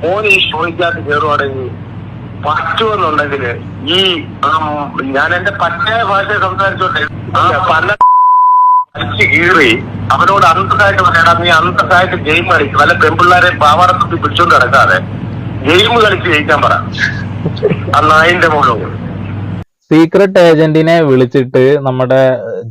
മോൻ ഈ ഷോയ്ക്കകത്ത് കയറുവാണെങ്കിൽ പറ്റുമെന്നുണ്ടെങ്കിൽ ഈ ഞാൻ എന്റെ പച്ചയ ഭാഷ സംസാരിച്ചോട്ടെ. പല അടിച്ച് കീറി അവനോട് അന്തസായിട്ട് പറയടാ നീ അന്തസായിട്ട് ഗെയിം കളിച്ച് വല്ല പെമ്പിള്ളാരെ പാവാട പിടിച്ചോണ്ട് കിടക്കാതെ ഗെയിം കളിച്ച് ജയിക്കാൻ പറ. നായിന്റെ മോളോട് സീക്രട്ട് ഏജന്റിനെ വിളിച്ചിട്ട് നമ്മുടെ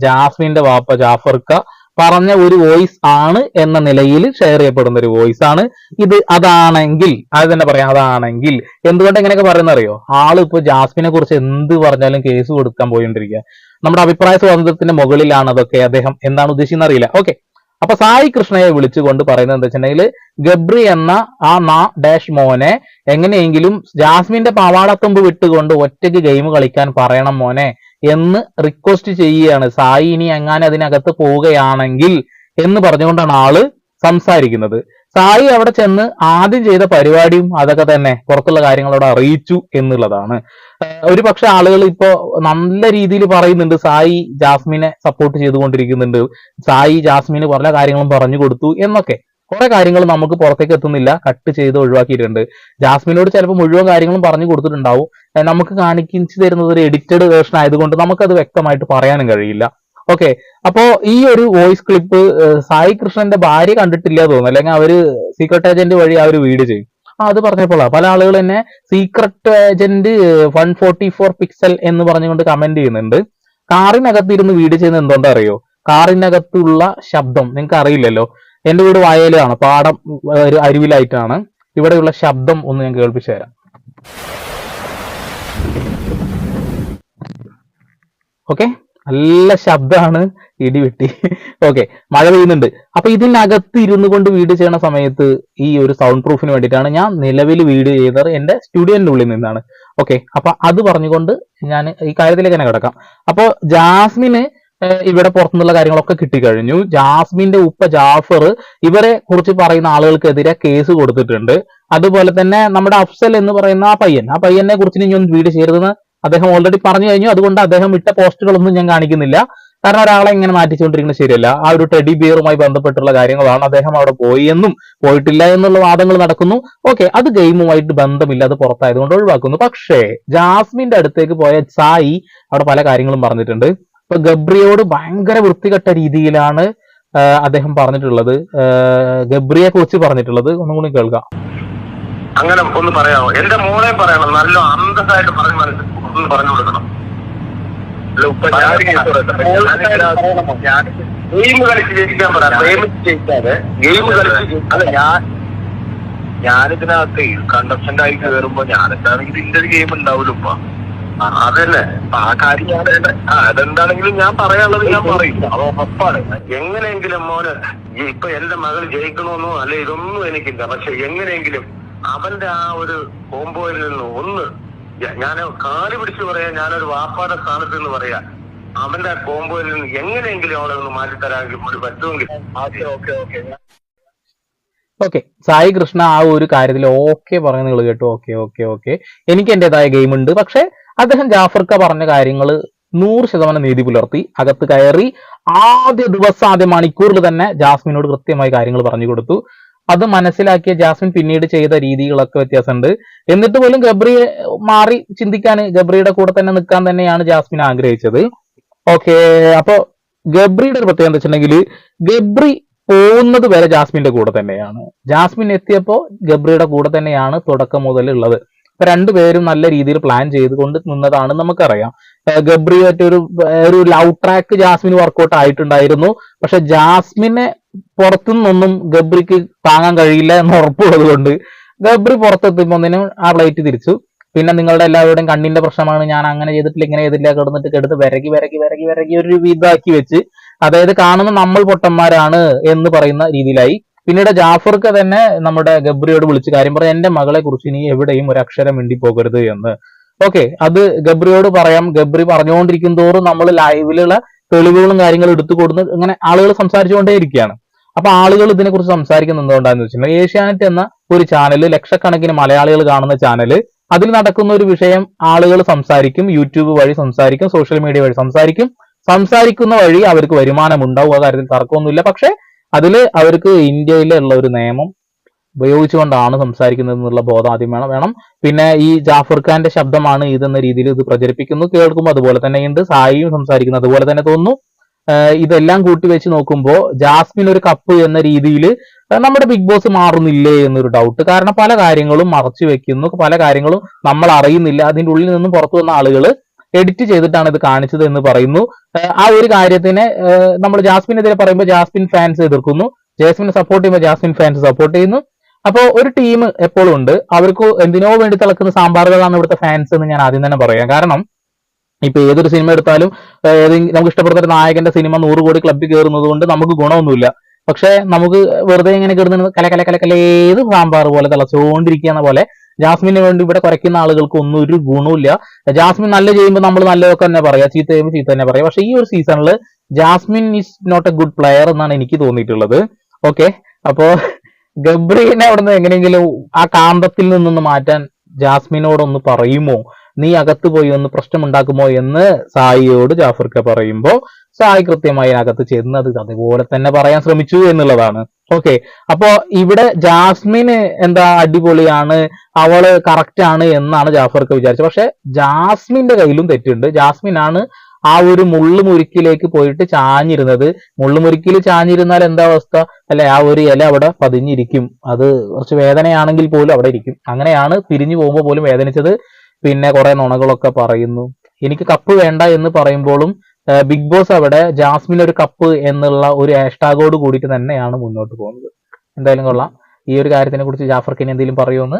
ജാഫിന്റെ വാപ്പ ജാഫർക്ക പറഞ്ഞ ഒരു വോയിസ് ആണ് എന്ന നിലയിൽ ഷെയർ ചെയ്യപ്പെടുന്ന ഒരു വോയിസ് ആണ്. ഇത് അതാണെങ്കിൽ അത് തന്നെ പറയാം അതാണെങ്കിൽ. എന്തുകൊണ്ട് എങ്ങനെയൊക്കെ പറയുന്ന അറിയോ? ആൾ ഇപ്പൊ ജാസ്മിനെ കുറിച്ച് എന്ത് പറഞ്ഞാലും കേസ് കൊടുക്കാൻ പോയിണ്ടിരിക്കുക നമ്മുടെ അഭിപ്രായ സ്വാതന്ത്ര്യത്തിന്റെ മുകളിലാണ് അതൊക്കെ അദ്ദേഹം. എന്താണ് ഉദ്ദേശിക്കുന്നത് അറിയില്ല ഓക്കെ അപ്പൊ സായി കൃഷ്ണയെ വിളിച്ചുകൊണ്ട് പറയുന്നത് എന്താ വെച്ചിട്ടുണ്ടെങ്കിൽ ഗബ്രി എന്ന ആ നാ ഡാഷ് മോനെ എങ്ങനെയെങ്കിലും ജാസ്മിന്റെ പാവാടത്തുമ്പ് വിട്ടുകൊണ്ട് ഒറ്റയ്ക്ക് ഗെയിം കളിക്കാൻ പറയണം മോനെ. എന്ന് റിക്വസ്റ്റ് ചെയ്യുകയാണ്. സായി ഇനി എങ്ങാനും അതിനകത്ത് പോവുകയാണെങ്കിൽ എന്ന് പറഞ്ഞുകൊണ്ടാണ് ആൾ സംസാരിക്കുന്നത്. സായി അവിടെ ചെന്ന് ആദ്യം ചെയ്ത പരിപാടിയും അതൊക്കെ തന്നെ പുറത്തുള്ള കാര്യങ്ങളോട് അറിയിച്ചു എന്നുള്ളതാണ്. ഒരു പക്ഷെ ആളുകൾ ഇപ്പോ നല്ല രീതിയിൽ പറയുന്നുണ്ട് സായി ജാസ്മിനെ സപ്പോർട്ട് ചെയ്തുകൊണ്ടിരിക്കുന്നുണ്ട് സായി ജാസ്മിന് പല കാര്യങ്ങളും പറഞ്ഞു കൊടുത്തു എന്നൊക്കെ. കുറെ കാര്യങ്ങൾ നമുക്ക് പുറത്തേക്ക് എത്തുന്നില്ല. കട്ട് ചെയ്ത് ഒഴിവാക്കിയിട്ടുണ്ട്. ജാസ്മിനോട് ചിലപ്പോൾ മുഴുവൻ കാര്യങ്ങളും പറഞ്ഞു കൊടുത്തിട്ടുണ്ടാവും. നമുക്ക് കാണിച്ചു തരുന്നത് ഒരു എഡിറ്റഡ് വേർഷൻ ആയതുകൊണ്ട് നമുക്കത് വ്യക്തമായിട്ട് പറയാനും കഴിയില്ല. ഓക്കെ അപ്പോ ഈ ഒരു വോയിസ് ക്ലിപ്പ് സായി കൃഷ്ണന്റെ ഭാര്യ കണ്ടിട്ടില്ല തോന്നുന്നു. അല്ലെങ്കിൽ അവർ സീക്രട്ട് ഏജന്റ് വഴി ഒരു വീഡിയോ ചെയ്യും. ആ അത് പറഞ്ഞപ്പോഴാ പല ആളുകൾ തന്നെ secret agent one forty four pixel എന്ന് പറഞ്ഞുകൊണ്ട് കമന്റ് ചെയ്യുന്നുണ്ട്. കാറിനകത്തിരുന്ന് വീട് ചെയ്യുന്നത് എന്തുകൊണ്ടറിയോ? കാറിനകത്തുള്ള ശബ്ദം. നിങ്ങൾക്ക് അറിയില്ലല്ലോ എന്റെ വീട് വയലാണ് പാടം ഒരു അരുവിലായിട്ടാണ്. ഇവിടെയുള്ള ശബ്ദം ഒന്ന് ഞാൻ കേൾപ്പിച്ചു തരാം. ഓക്കെ? നല്ല ശബ്ദമാണ് ഇടി വെട്ടി. ഓക്കെ മഴ പെയ്യുന്നുണ്ട്. അപ്പൊ ഇതിനകത്ത് ഇരുന്നു കൊണ്ട് വീട് ചെയ്യണ സമയത്ത് ഈ ഒരു സൗണ്ട് പ്രൂഫിന് വേണ്ടിയിട്ടാണ് ഞാൻ നിലവിൽ വീട് ചെയ്തത് എന്റെ സ്റ്റുഡിയോന്റെ ഉള്ളിൽ നിന്നാണ്. ഓക്കെ അപ്പൊ അത് പറഞ്ഞുകൊണ്ട് ഞാൻ ഈ കാര്യത്തിലേക്ക് തന്നെ കിടക്കാം. അപ്പോ ജാസ്മിന് ഇവിടെ പുറത്തുനിന്നുള്ള കാര്യങ്ങളൊക്കെ കിട്ടിക്കഴിഞ്ഞു. ജാസ്മിന്റെ ഉപ്പ ജാഫർ ഇവരെ കുറിച്ച് പറയുന്ന ആളുകൾക്കെതിരെ കേസ് കൊടുത്തിട്ടുണ്ട്. അതുപോലെ തന്നെ നമ്മുടെ അഫ്സൽ എന്ന് പറയുന്ന ആ പയ്യൻ. ആ പയ്യനെ കുറിച്ച് ഇനി ഒന്ന് വീട് ചെയ്യരുതെന്ന് അദ്ദേഹം ഓൾറെഡി പറഞ്ഞു കഴിഞ്ഞു. അതുകൊണ്ട് അദ്ദേഹം ഇട്ട പോസ്റ്റുകളൊന്നും ഞാൻ കാണിക്കുന്നില്ല. കാരണം ഒരാളെ ഇങ്ങനെ മാറ്റിച്ചുകൊണ്ടിരിക്കുന്നത് ശരിയല്ല. ആ ഒരു ടെഡി ബിയറുമായി ബന്ധപ്പെട്ടുള്ള കാര്യങ്ങളാണ് അദ്ദേഹം അവിടെ പോയി എന്നും പോയിട്ടില്ല എന്നുള്ള വാദങ്ങൾ നടക്കുന്നു. ഓക്കെ അത് ഗെയിമുമായിട്ട് ബന്ധമില്ല. അത് പുറത്തായതുകൊണ്ട് ഒഴിവാക്കുന്നു. പക്ഷേ ജാസ്മിന്റെ അടുത്തേക്ക് പോയ സായി അവിടെ പല കാര്യങ്ങളും പറഞ്ഞിട്ടുണ്ട്. ഇപ്പൊ ഗബ്രിയോട് ഭയങ്കര വൃത്തികെട്ട രീതിയിലാണ് അദ്ദേഹം പറഞ്ഞിട്ടുള്ളത്. ഗബ്രിയെ കുറിച്ച് പറഞ്ഞിട്ടുള്ളത് ഒന്നും കൂടി കേൾക്കാം. അങ്ങനെ ഒന്ന് പറയാമോ? എന്റെ മോളെ പറയണം. നല്ല അന്തസ്സായിട്ട് പറഞ്ഞു മനസ്സിൽ ഒന്ന് പറഞ്ഞു കൊടുക്കണം. ഗെയിം കളിച്ച് ജയിക്കാൻ പറയാം പ്രേമിച്ച് ജയിക്കാതെ ഗെയിം കളിച്ച് അല്ല. ഞാൻ ഞാനിതിനകത്ത് കണ്ടസ്റ്റന്റ് ആയി കയറുമ്പോ ഞാനെന്താണെങ്കിൽ ഇതിന്റെ ഒരു ഗെയിം ഉണ്ടാവില്ല അപ്പൊ ആ കാര്യം ഞാൻ ആ, അതെന്താണെങ്കിലും ഞാൻ പറയാനുള്ളത് ഞാൻ പറയും. അത് ഉറപ്പാണ്. എങ്ങനെയെങ്കിലും മോന് ഇപ്പൊ എന്റെ മകൾ ജയിക്കണമെന്നോ അല്ലെ ഇതൊന്നും എനിക്കില്ല. പക്ഷെ എങ്ങനെയെങ്കിലും അവന്റെ ആ ഒരു കോമ്പോയിൽ നിന്ന് ഒന്ന് ഞാൻ കാൽ പിടിച്ച് പറയാ ഞാനൊരു വാപ്പാടെ സ്ഥാനത്ത് നിന്ന് പറയാ. അവന്റെ ആ കോമ്പോയിൽ നിന്ന് എങ്ങനെയെങ്കിലും അവളെ ഒന്ന് മാറ്റിത്തരാമെങ്കിൽ ഒരു പറ്റുമെങ്കിൽ okay okay okay. Okay. Sai Krishna ആ ഒരു കാര്യത്തിൽ ഓക്കെ പറയുന്നത് കേട്ടു. Okay okay okay. എനിക്ക് എന്റേതായ ഗെയിം ഉണ്ട് പക്ഷെ അദ്ദേഹം ജാഫർക്ക പറഞ്ഞ കാര്യങ്ങൾ നൂറ് ശതമാനം നീതി പുലർത്തി അകത്ത് കയറി ആദ്യ ദിവസം ആദ്യ മണിക്കൂറിൽ തന്നെ ജാസ്മിനോട് കൃത്യമായി കാര്യങ്ങൾ പറഞ്ഞു കൊടുത്തു. അത് മനസ്സിലാക്കിയ ജാസ്മിൻ പിന്നീട് ചെയ്ത രീതികളൊക്കെ വ്യത്യാസമുണ്ട്. എന്നിട്ട് പോലും ഗബ്രിയെ മാറി ചിന്തിക്കാൻ ഗബ്രിയുടെ കൂടെ തന്നെ നിൽക്കാൻ തന്നെയാണ് ജാസ്മിൻ ആഗ്രഹിച്ചത്. ഓക്കെ അപ്പൊ ഗബ്രിയുടെ ഒരു പ്രത്യേകത വെച്ചിട്ടുണ്ടെങ്കിൽ ഗബ്രി പോകുന്നത് വരെ ജാസ്മിന്റെ കൂടെ തന്നെയാണ്. ജാസ്മിൻ എത്തിയപ്പോ ഗബ്രിയുടെ കൂടെ തന്നെയാണ് തുടക്കം മുതൽ ഉള്ളത്. രണ്ടുപേരും നല്ല രീതിയിൽ പ്ലാൻ ചെയ്തുകൊണ്ട് നിന്നതാണ് നമുക്കറിയാം. ഗബ്രി ഒരു ഒരു ലവ് ട്രാക്ക് ജാസ്മിൻ വർക്കൗട്ട് ആയിട്ടുണ്ടായിരുന്നു. പക്ഷെ ജാസ്മിനെ പുറത്തുനിന്നൊന്നും ഗബ്രിക്ക് താങ്ങാൻ കഴിയില്ല എന്ന് ഉറപ്പുള്ളത് കൊണ്ട് ഗബ്രി പുറത്തെത്തുമ്പോന്നിനും ആ പ്ലേറ്റ് തിരിച്ചു. പിന്നെ നിങ്ങളുടെ എല്ലാവരുടെയും കണ്ണിന്റെ പ്രശ്നമാണ് ഞാൻ അങ്ങനെ ചെയ്തിട്ടില്ല ഇങ്ങനെ ചെയ്തില്ല കിടന്നിട്ട് കെടുത്ത് വിരകി വിരകി വിരകി വിരകി ഒരു വിധാക്കി വെച്ച് അതായത് കാണുന്ന നമ്മൾ പൊട്ടന്മാരാണ് എന്ന് പറയുന്ന രീതിയിലായി. പിന്നീട് ജാഫർക്ക് തന്നെ നമ്മുടെ ഗബ്രിയോട് വിളിച്ച് കാര്യം പറഞ്ഞു എന്റെ മകളെ കുറിച്ച് ഇനി എവിടെയും ഒരു അക്ഷരം മിണ്ടി പോകരുത് എന്ന്. ഓക്കെ അത് ഗബ്രിയോട് പറയാം. ഗബ്രി പറഞ്ഞുകൊണ്ടിരിക്കും തോറും നമ്മൾ ലൈവിലുള്ള തെളിവുകളും കാര്യങ്ങളും എടുത്തു കൊടുത്ത് ഇങ്ങനെ ആളുകൾ സംസാരിച്ചുകൊണ്ടേ ഇരിക്കുകയാണ്. അപ്പൊ ആളുകൾ ഇതിനെക്കുറിച്ച് സംസാരിക്കുന്നത് എന്തുകൊണ്ടാന്ന് വെച്ചിട്ടുണ്ടെങ്കിൽ ഏഷ്യാനെറ്റ് എന്ന ഒരു ചാനൽ ലക്ഷക്കണക്കിന് മലയാളികൾ കാണുന്ന ചാനൽ അതിൽ നടക്കുന്ന ഒരു വിഷയം ആളുകൾ സംസാരിക്കും യൂട്യൂബ് വഴി സംസാരിക്കും സോഷ്യൽ മീഡിയ വഴി സംസാരിക്കും. സംസാരിക്കുന്ന വഴി അവർക്ക് വരുമാനം ഉണ്ടാവും ആ കാര്യത്തിൽ തർക്കമൊന്നുമില്ല. പക്ഷെ അതിൽ അവർക്ക് ഇന്ത്യയിലുള്ള ഒരു നിയമം ഉപയോഗിച്ചുകൊണ്ടാണ് സംസാരിക്കുന്നത് എന്നുള്ള ബോധം ആദ്യം വേണം. വേണം. പിന്നെ ഈ ജാഫർ ഖാന്റെ ശബ്ദമാണ് ഇതെന്ന രീതിയിൽ ഇത് പ്രചരിപ്പിക്കുന്നു. കേൾക്കുമ്പോൾ അതുപോലെ തന്നെ ഉണ്ട് സായിയും സംസാരിക്കുന്നു. അതുപോലെ തന്നെ തോന്നുന്നു. ഇതെല്ലാം കൂട്ടി വെച്ച് നോക്കുമ്പോൾ ജാസ്മിൻ ഒരു കപ്പ് എന്ന രീതിയിൽ നമ്മുടെ ബിഗ് ബോസ് മാറുന്നില്ലേ എന്നൊരു ഡൗട്ട് കാരണം പല കാര്യങ്ങളും മറച്ചു വെക്കുന്നു. പല കാര്യങ്ങളും നമ്മൾ അറിയുന്നില്ല. അതിന്റെ ഉള്ളിൽ നിന്നും പുറത്തു വന്ന ആളുകൾ എഡിറ്റ് ചെയ്തിട്ടാണ് ഇത് കാണിച്ചത് എന്ന് പറയുന്നു. ആ ഒരു കാര്യത്തിനെ നമ്മൾ ജാസ്മിനെതിരെ പറയുമ്പോൾ ജാസ്മിൻ ഫാൻസ് എതിർക്കുന്നു. ജാസ്മിനെ സപ്പോർട്ട് ചെയ്യുമ്പോൾ ജാസ്മിൻ ഫാൻസ് സപ്പോർട്ട് ചെയ്യുന്നു. അപ്പോൾ ഒരു ടീം എപ്പോഴും ഉണ്ട്. അവർക്ക് എന്തിനോ വേണ്ടി തിളക്കുന്ന സാമ്പാറുകളാണ് ഇവിടുത്തെ ഫാൻസ് എന്ന് ഞാൻ ആദ്യം തന്നെ പറയാം. കാരണം ഇപ്പൊ ഏതൊരു സിനിമ എടുത്താലും ഏതെങ്കിലും നമുക്ക് ഇഷ്ടപ്പെടുന്ന ഒരു നായകന്റെ സിനിമ നൂറ് കോടി ക്ലബ്ബിൽ കയറുന്നത് കൊണ്ട് നമുക്ക് ഗുണമൊന്നുമില്ല. പക്ഷെ നമുക്ക് വെറുതെ ഇങ്ങനെ കിടന്ന് കല കല കല സാമ്പാർ പോലെ തിളച്ചുകൊണ്ടിരിക്കുന്ന പോലെ ജാസ്മിന് വേണ്ടി ഇവിടെ കുറയ്ക്കുന്ന ആളുകൾക്ക് ഒന്നും ഒരു ഗുണമില്ല ജാസ്മിൻ നല്ല ചെയ്യുമ്പോൾ നമ്മൾ നല്ലതൊക്കെ തന്നെ പറയാം. ചീത്ത ചെയ്യുമ്പോൾ ചീത്ത തന്നെ പറയാം. പക്ഷേ ഈ ഒരു സീസണിൽ Jasmine is not a good player എന്നാണ് എനിക്ക് തോന്നിയിട്ടുള്ളത്. ഓക്കെ. അപ്പോ ഗബ്രീനെ അവിടുന്ന് എങ്ങനെയെങ്കിലും ആ കാന്തത്തിൽ നിന്നൊന്ന് മാറ്റാൻ ജാസ്മിനോടൊന്ന് പറയുമോ? നീ അകത്ത് പോയി ഒന്ന് പ്രശ്നമുണ്ടാക്കുമോ എന്ന് സായിയോട് ജാഫർക്ക പറയുമ്പോ സായി കൃത്യമായി അകത്ത് ചെന്നത് അതുപോലെ തന്നെ പറയാൻ ശ്രമിച്ചു എന്നുള്ളതാണ്. ഓക്കെ അപ്പോ ഇവിടെ ജാസ്മിന് എന്താ അടിപൊളിയാണ്? അവൾ കറക്റ്റ് ആണ് എന്നാണ് ജാഫർക്ക് വിചാരിച്ചത്. പക്ഷെ ജാസ്മിന്റെ കയ്യിലും തെറ്റുണ്ട്. ജാസ്മിൻ ആണ് ആ ഒരു മുള്ളുമുരുക്കിലേക്ക് പോയിട്ട് ചാഞ്ഞിരുന്നത്. മുള്ളുമുരുക്കിൽ ചാഞ്ഞിരുന്നാൽ എന്താ അവസ്ഥ? അല്ലെ ആ ഒരു ഇല അവിടെ പതിഞ്ഞിരിക്കും. അത് കുറച്ച് വേദനയാണെങ്കിൽ പോലും അവിടെ ഇരിക്കും. അങ്ങനെയാണ് പിരിഞ്ഞു പോകുമ്പോൾ പോലും വേദനിച്ചത്. പിന്നെ കുറെ നുണകളൊക്കെ പറയുന്നു. എനിക്ക് കപ്പ് വേണ്ട എന്ന് പറയുമ്പോഴും ബിഗ് ബോസ് അവിടെ ജാസ്മിൻ ഒരു കപ്പ് എന്നുള്ള ഒരു ഹാഷ്ടാഗോട് കൂടിയിട്ട് തന്നെയാണ് മുന്നോട്ട് പോകുന്നത്. എന്തായാലും കൊള്ളാം. ഈ ഒരു കാര്യത്തിനെ കുറിച്ച് ജാഫർക്ക് ഇനി എന്തെങ്കിലും പറയുമെന്ന്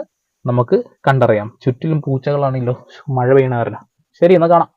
നമുക്ക് കണ്ടറിയാം. ചുറ്റിലും പൂച്ചകളാണല്ലോ മഴ പെയ്യണ കാരണം. ശരി എന്നാ കാണാം.